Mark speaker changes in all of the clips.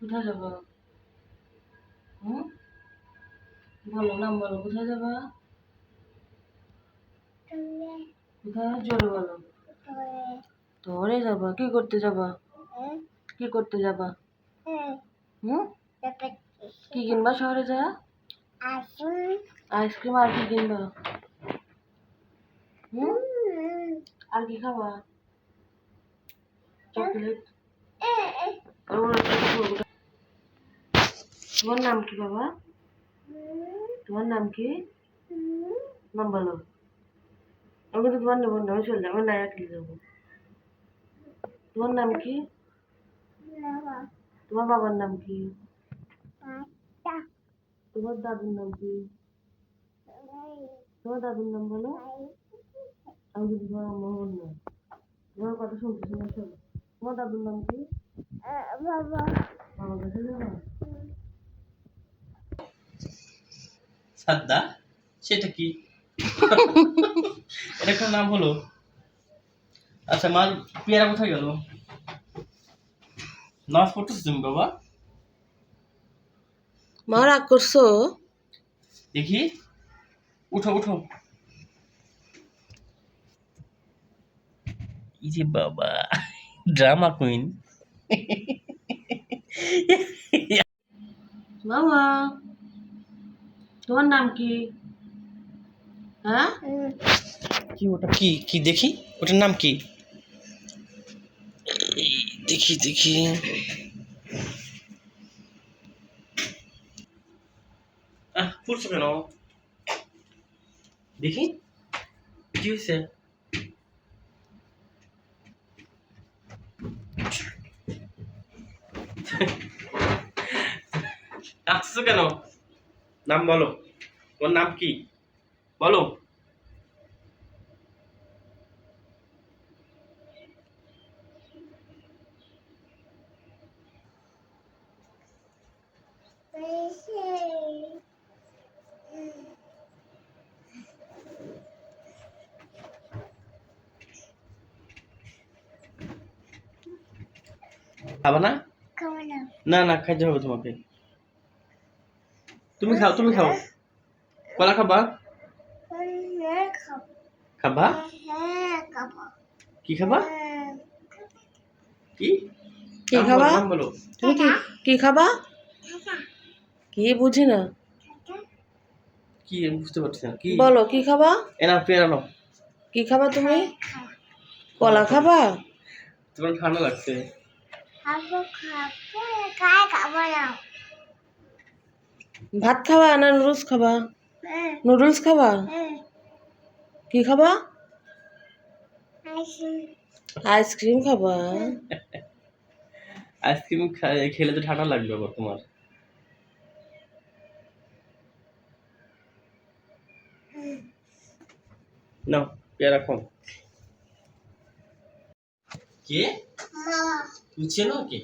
Speaker 1: কোথায় যাবা? হুম? বলো নাম বলো কোথায় যাবা? কোথায়? জোরে বলো। ধরে যাবা কি করতে যাবা? কি করতে যাবা? হুম। কি? কিনবা শহরে যা? আইসক্রিম। আর কি কিনবা? হুম? আর কি খাবা? চকলেট? আর ওরা? তোমার নাম কি বাবা? তোমার নাম কি? নাম বলো। আমি কিন্তু তোমার নেব না আমি চলে যাব না যাব। তোমার নাম কি? তোমার বাবার নাম কি? তোমার দাদুর নাম কি? তোমার দাদুর নাম বলো। আমি যদি তোমার হব না। তোমার কথা শুনতেছি না তোমার দাদুর নাম কি? বাবা। বাবার কাছে যাব
Speaker 2: সাদ্দা সেটা কি? এটা একটা নাম হলো। আচ্ছা মার পেয়ারা কোথায় গেল? নাচ পড়তেছ তুমি বাবা।
Speaker 1: মা রাগ করছ?
Speaker 2: দেখি। উঠো উঠো। এই যে বাবা ড্রামা কুইন।
Speaker 1: মামা। তোমার নাম কি? হ্যাঁ?
Speaker 2: কি ওটা, কি কি দেখি? ওটার নাম কি? দেখি দেখি। আহ ফুলছো কেন? দেখি। কি হয়েছে? কেন? নাম বলো। তোমার নাম কি? বলো। খাবা না? না না খাইতে হবে তোমাকে। তুমি খাও তুমি খাও। কলা খাবা? খাবা? কি খাবা? কি?
Speaker 1: কি খাবা?
Speaker 2: বলো,
Speaker 1: তুমি কি কি খাবা? কি বুঝি না।
Speaker 2: কি আমি বুঝতে পারছি না কি?
Speaker 1: বলো কি খাবা?
Speaker 2: এনা পেয়ারা
Speaker 1: কি খাবা তুমি? কলা খাবা?
Speaker 2: তোমার ঠান্ডা লাগছে।
Speaker 1: ভাত খাবা না নুডলস খাবা? নুডলস খাবা? কি খাবা? আইসক্রিম। খাবা?
Speaker 2: আইসক্রিম খেলে তো ঠান্ডা লাগবে তোমার। নাও পেয়ারা খাও। কে? তুমি চেনো কে?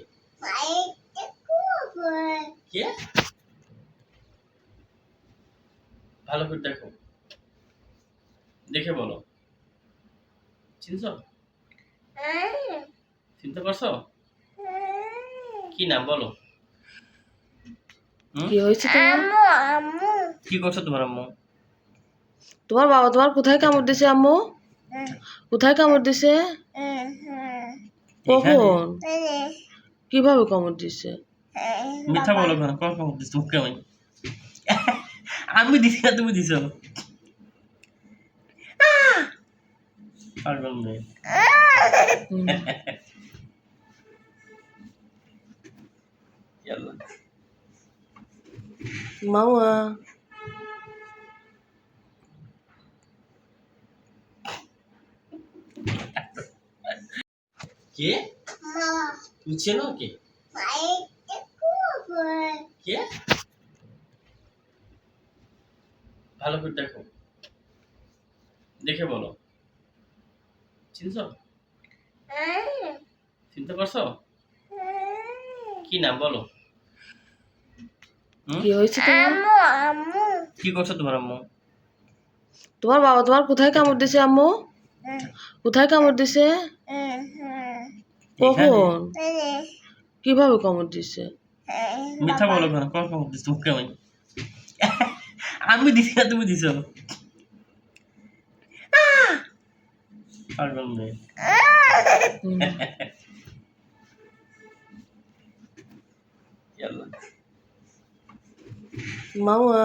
Speaker 2: কে? ভালো করে দেখো। দেখে বলো। চিনছো? চিনতে পারছ? কি নাম বলো?
Speaker 1: কি হয়েছে
Speaker 2: কি করছ তোমার আম্মু?
Speaker 1: তোমার বাবা তোমার কোথায় কামড় দিছে আম্মু? কোথায় কামড় দিছে? কখন? কীভাবে কামড় দিছে?
Speaker 2: মিথ্যা বলো কেন? কখন কখন দিচ্ছ মুখে আমি আমি দিছি না তুমি দিছো। পাগল মেয়ে
Speaker 1: মামা।
Speaker 2: কে? তুমি চেনো কে? কে? ভালো করে দেখো। দেখে বলো। চিনছো? চিনতে পারছ? কি নাম বলো?
Speaker 1: কি হয়েছে তোমার?
Speaker 2: কি করছ তোমার আম্মু?
Speaker 1: তোমার বাবা তোমার কোথায় কামড় দিছে আম্মু? কোথায় কামড় দিছে? কখন? কীভাবে কামড় দিছে?
Speaker 2: মিথ্যা বলো কখন দিস মুখে আমি আমি দিছি না তুমি দিছো পাগল মেয়ে চলো
Speaker 1: মামা